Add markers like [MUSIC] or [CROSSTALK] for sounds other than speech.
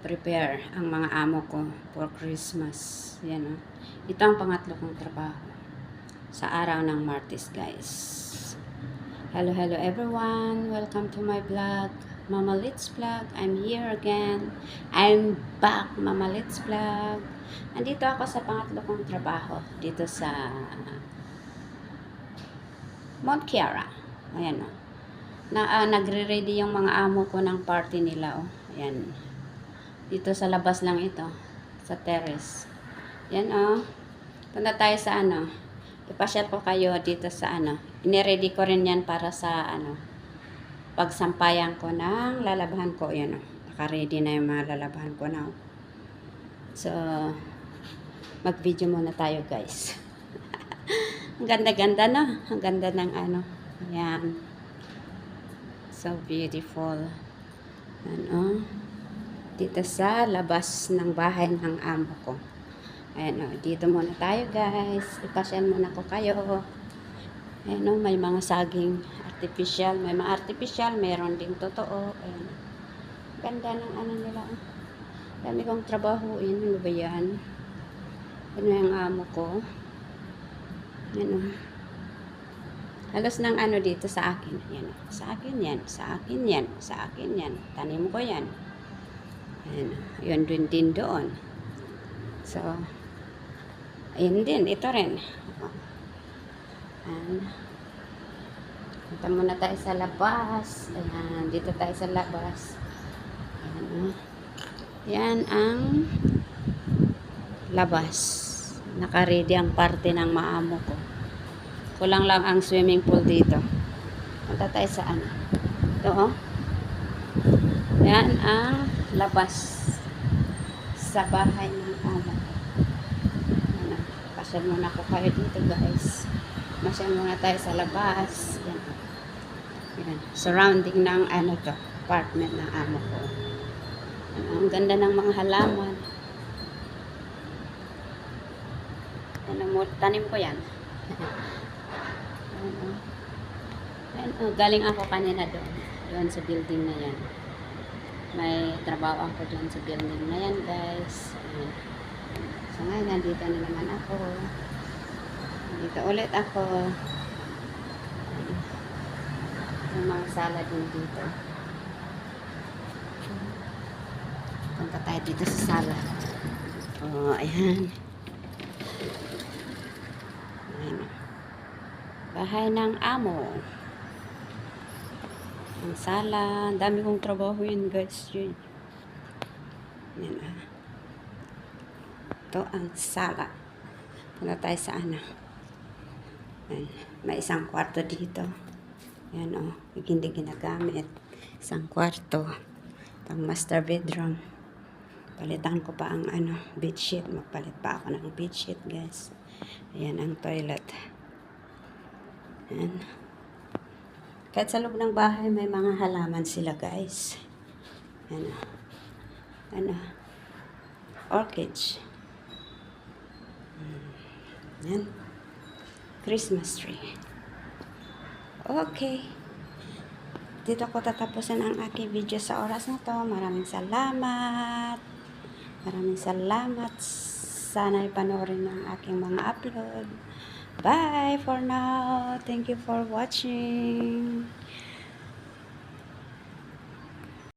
prepare ang mga amo ko for Christmas. Yan o. Ito ang pangatlo kong trabaho sa araw ng Martes, guys. Hello, hello everyone. Welcome to my vlog. Mama Litz Vlog. I'm here again. I'm back, Mama Litz Vlog. Andito ako sa pangatlo kong trabaho dito sa Mount Kiara. Ayan o. Na, ah, nagre-ready yung mga amo ko ng party nila o. Ayan. Dito sa labas lang ito. Sa terrace. Yan o. Punta tayo sa ano. Ipasyal ko kayo dito sa ano. Iniready ko rin yan para sa ano. Pagsampayan ko ng lalabahan ko. Yan o. Naka-ready na yung mga lalabahan ko na. So, mag-video muna tayo guys. [LAUGHS] Ang ganda-ganda no? Ang ganda ng ano. Yan. So beautiful. Ano? Dito sa labas ng bahay ng amo ko. Ayan o, dito muna tayo guys. Ipasyal muna ko kayo. Ayan o, may mga saging artificial. May mga artificial, meron din totoo. Ayan. Ganda ng ano nila. oh. Dami kong trabaho. Ayan, ano ba yan? Ano yung amo ko? Ayan o. Halos ng ano dito sa akin. Yan. o. Sa akin yan. Sa akin yan. Sa akin yan. Tanim ko yan. Ayan. Yun din din doon. So, ayun din. Ito rin. Ayan. Punta muna tayo sa labas. Ayan. Dito tayo sa labas. Ayan. o. Yan ang labas. Nakaready ang parte ng maamo ko. Kulang lang ang swimming pool dito. Punta tayo sa ano. Ito oh. Yan ang labas sa bahay ng amo. Ano, pasyal muna ko kayo dito guys. Masyal muna tayo sa labas. Yan. Yan. Surrounding ng ano to, apartment ng amo ko. Ano, ang ganda ng mga halaman. Ano mo, tanim ko yan. [LAUGHS] Ano, Ayan, oh, galing ako kanina doon. Doon sa building na yan. May trabaho ako doon sa building na yan, guys. Ayan. So, ngayon, nandito na naman ako. Dito ulit ako. Yung mga sala din dito. Punta tayo dito sa sala. Oh, ayan. Ayan. Bahay ng amo. Ang sala. Ang dami kong trabaho yun, guys. Yun. Yan ah. Ito ang sala. Punta tayo sa ano. Ayan. May isang kwarto dito. Yan. Oh. Hindi ginagamit. Isang kwarto. Itong master bedroom. Palitan ko pa ang ano, bedsheet. Magpalit pa ako ng bedsheet, guys. Ayan ang toilet. Ayan. Kahit sa loob ng bahay, may mga halaman sila, guys. Ano? Ano? Orchids. Hmm. Yan. Christmas tree. Okay. Dito ko tatapusin ang aking video sa oras na to. Maraming salamat. Maraming salamat. Sana ipanoorin ang aking mga upload. Bye for now. Thank you for watching.